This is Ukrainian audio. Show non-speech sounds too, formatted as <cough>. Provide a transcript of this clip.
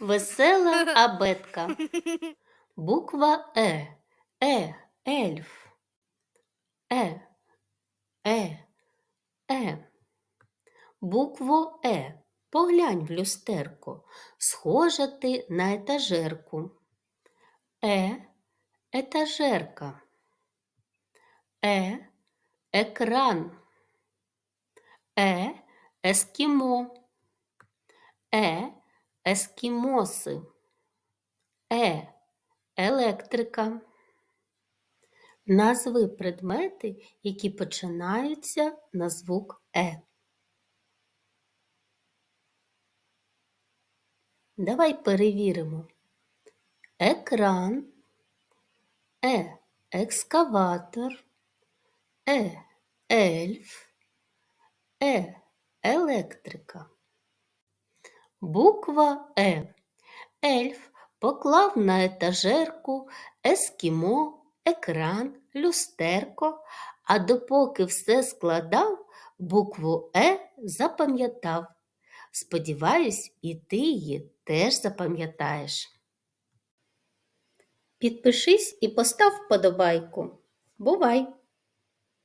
Весела <laughs> абетка. Буква Е. Е. Ельф. Е. Е. Е. Букву Е. Поглянь в люстерко. Схожа ти на етажерку. Е. Етажерка. Е. Екран. Е. Ескімо. Е. Ескімоси. Е. Електрика. Назви предмети, які починаються на звук Е. Давай перевіримо. Екран, Е. Екскаватор, Е. Ельф, Е. Електрика. Буква Е. Ельф поклав на етажерку ескімо, екран, люстерко, а допоки все складав, букву Е запам'ятав. Сподіваюсь, і ти її теж запам'ятаєш. Підпишись і постав вподобайку. Бувай!